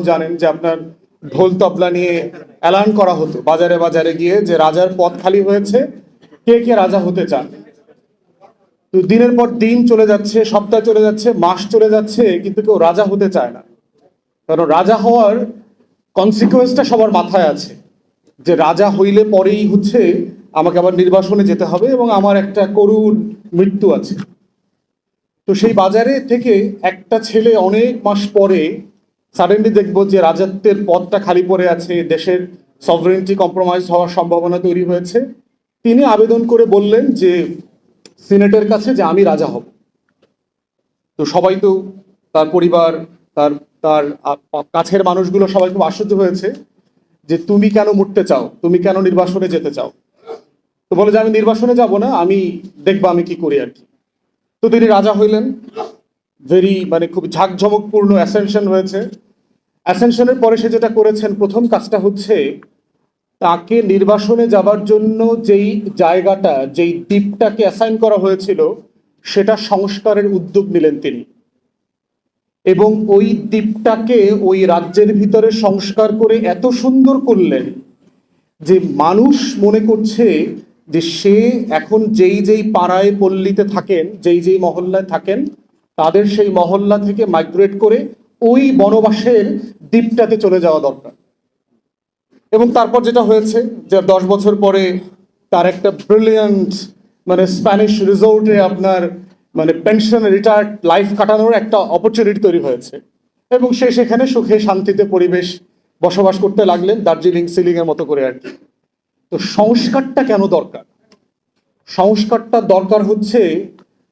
জানেন যে আপনার ঢোল তবলা নিয়ে অ্যালার্ন করা হতো। বাজারে বাজারে গিয়ে যে রাজার পদ খালি হয়েছে, কে কে রাজা হতে চান? তো দিনের পর দিন চলে যাচ্ছে, সপ্তাহ চলে যাচ্ছে, মাস চলে যাচ্ছে, কিন্তু কেউ রাজা হতে চায় না। কারণ রাজা হওয়ার কনসিকুয়েন্সটা সবার মাথায় আছে। যে রাজা হইলে পরেই হচ্ছে আমাকে আবার নির্বাসনে যেতে হবে এবং আমার একটা করুণ মৃত্যু আছে। তো সেই বাজারে থেকে একটা ছেলে অনেক মাস পরে সাডেনলি দেখব যে রাজত্বের পদটা খালি পড়ে আছে, দেশের সভারেন্টি কম্প্রোমাইজ হওয়ার সম্ভাবনা তৈরি হয়েছে। তিনি আবেদন করে বললেন যে, সিনেটের কাছে যে আমি রাজা হব। তো সবাই তো তার পরিবার, তার তার কাছের মানুষগুলো সবাই খুব আশ্চর্য হয়েছে যে তুমি কেন মরতে চাও? তুমি কেন নির্বাসনে যেতে চাও? তো বলে যে আমি নির্বাসনে যাব না, আমি দেখব আমি কি করি আর কি। তো তিনি রাজা হইলেন। ভেরি মানে খুব ঝাঁকঝমকপূর্ণ অ্যাসেনশন হয়েছে। অ্যাসেনশনের পরে সে যেটা করেছেন, প্রথম কাজটা হচ্ছে তাকে নির্বাসনে যাবার জন্য যেই জায়গাটা, যেই দ্বীপটাকে অ্যাসাইন করা হয়েছিল, সেটা সংস্কারের উদ্যোগ নিলেন তিনি। এবং ওই দ্বীপটাকে ওই রাজ্যের ভিতরে সংস্কার করে এত সুন্দর করলেন যে মানুষ মনে করছে যে সে এখন যেই যেই পাড়ায় পল্লীতে থাকেন, যেই যেই মহল্লায় থাকেন তাদের সেই মহল্লা থেকে মাইগ্রেট করে ওই বনবাসের দ্বীপটাতে চলে যাওয়া দরকার। এবং তারপর যেটা হয়েছে যে দশ বছর পরে তার একটা ব্রিলিয়ান্ট মানে স্প্যানিশ রিসোর্টে আপনার মানে পেনশন রিটায়ার্ড লাইফ কাটানোর একটা অপরচুনিটি তৈরি হয়েছে। এবং সে সেখানে সুখে শান্তিতে পরিবেশ বসবাস করতে লাগলেন দার্জিলিং, সিলিং এর মতো করে আর কি। তো সংস্কারটা কেন দরকার? সংস্কারটা দরকার হচ্ছে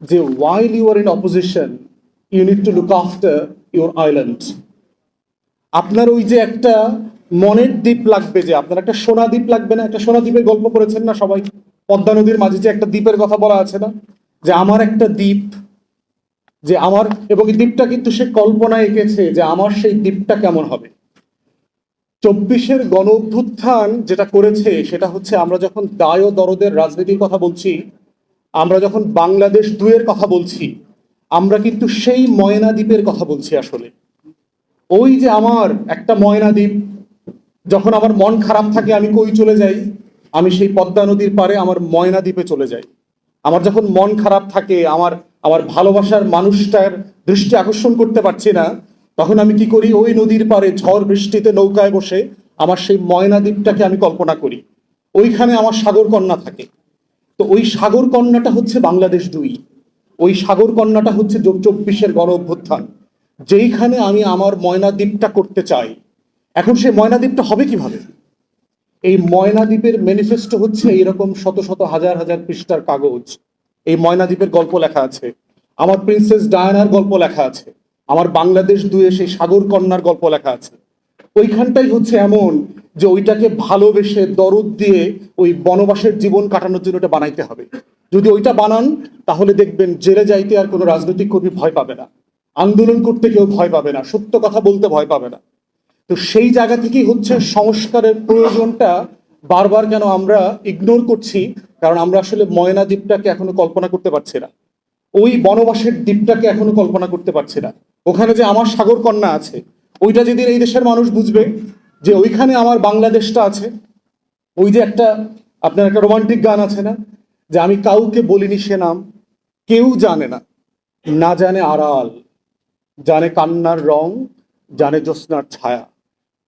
যে while you are in opposition you need to look after your island আপনার ওই যে একটা মনের দ্বীপ লাগবে যে, আপনার একটা সোনা দ্বীপ লাগবে না, একটা সোনা দ্বীপের গল্প করেছেন না সবাই? পদ্মা নদীর মাঝে যে একটা দ্বীপের কথা বলা আছে না? যে আমার একটা দ্বীপ, যে আমার, এবং এই দ্বীপটা কিন্তু সে কল্পনা এঁকেছে যে আমার সেই দ্বীপটা কেমন হবে। চব্বিশের গণ অভ্যুত্থান যেটা করেছে, সেটা হচ্ছে আমরা যখন দায় ও দরদের রাজনীতির কথা বলছি আমরা যখন বাংলাদেশ দুয়ের কথা বলছি, আমরা কিন্তু সেই ময়না দ্বীপের কথা বলছি আসলে। ওই যে আমার একটা ময়না দ্বীপ, যখন আমার মন খারাপ থাকে, আমি কই চলে যাই? আমি সেই পদ্মা নদীর পারে আমার ময়না দ্বীপে চলে যাই। আমার যখন মন খারাপ থাকে, আমার আমার ভালোবাসার মানুষটার দৃষ্টি আকর্ষণ করতে পারছি না, তখন আমি কি করি? ওই নদীর পারে ঝড় বৃষ্টিতে নৌকায় বসে আমার সেই ময়না দ্বীপটাকে আমি কল্পনা করি। ওইখানে আমার সাগর কন্যা থাকে। তো ওই সাগর কন্যাটা হচ্ছে বাংলাদেশ দুই ওই সাগর কন্যাটা হচ্ছে চব- চব্বিশের গণ অভ্যুত্থান। যেইখানে আমি আমার ময়না দ্বীপটা করতে চাই। এখন সেই ময়নাদ্বীপটা হবে কীভাবে? এই ময়না দ্বীপের ম্যানিফেস্টো হচ্ছে এরকম শত শত হাজার হাজার পৃষ্ঠার কাগজ। এই ময়না দ্বীপের গল্প লেখা আছে। আমার প্রিন্সেস ডায়ানার গল্প লেখা আছে। আমার বাংলাদেশ দুয়ে সেই সাগর কন্যার গল্প লেখা আছে। ওইখানটাই হচ্ছে এমন যে ওইটাকে ভালোবেসে দরদ দিয়ে ওই বনবাসের জীবন কাটানোর জন্য ওটা বানাইতে হবে। যদি ওইটা বানান, তাহলে দেখবেন জেলে যাইতে আর কোনো রাজনৈতিক কর্মী ভয় পাবে না। আন্দোলন করতে কেউ ভয় পাবে না, সত্য কথা বলতে ভয় পাবে না। তো সেই জায়গা থেকেই হচ্ছে সংস্কারের প্রয়োজনটা বারবার কেন আমরা ইগনোর করছি, কারণ আমরা আসলে ময়না দ্বীপটাকে এখনও কল্পনা করতে পারছি না। ওই বনবাসের দ্বীপটাকে এখনও কল্পনা করতে পারছি না। ওখানে যে আমার সাগর কন্যা আছে, ওইটা যেদিন এই দেশের মানুষ বুঝবে যে ওইখানে আমার বাংলাদেশটা আছে। ওই যে একটা, আপনার একটা রোমান্টিক গান আছে না? যে আমি কাউকে বলিনি সে নাম, কেউ জানে না। না জানে আড়াল, জানে কান্নার রং, জানে জ্যোৎস্নার ছায়া।